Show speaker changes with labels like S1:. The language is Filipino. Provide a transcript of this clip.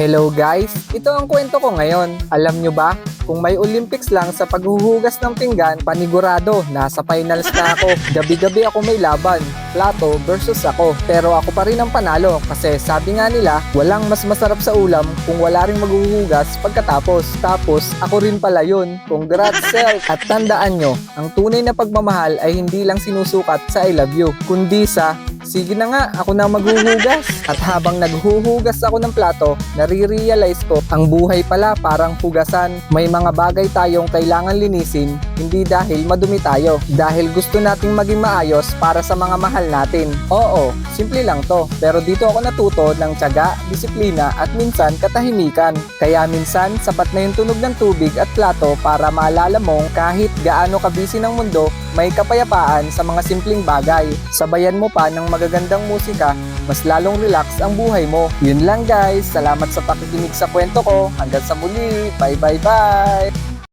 S1: Hello guys, ito ang kwento ko ngayon. Alam nyo ba, kung may Olympics lang sa paghuhugas ng pinggan, panigurado, nasa finals na ako. Gabi-gabi ako may laban, plato versus ako. Pero ako pa rin ang panalo kasi sabi nga nila, walang mas masarap sa ulam kung wala rin maghuhugas pagkatapos. Tapos ako rin pala yun. Congrats self! At tandaan nyo, ang tunay na pagmamahal ay hindi lang sinusukat sa I love you, kundi sa Sige na nga, ako na maghuhugas. At habang naghuhugas ako ng plato, nare-realize ko, ang buhay pala parang hugasan. May mga bagay tayong kailangan linisin, hindi dahil madumi tayo. Dahil gusto nating maging maayos para sa mga mahal natin. Oo, simple lang to. Pero dito ako natuto ng tiyaga, disiplina at minsan katahimikan. Kaya minsan, sapat na yung tunog ng tubig at plato para maalala mong kahit gaano kabisi ng mundo, may kapayapaan sa mga simpleng bagay. Sabayan mo pa ng magagandang musika, mas lalong relax ang buhay mo. Yun lang guys, salamat sa pakikinig sa kwento ko. Hanggang sa muli, bye bye bye!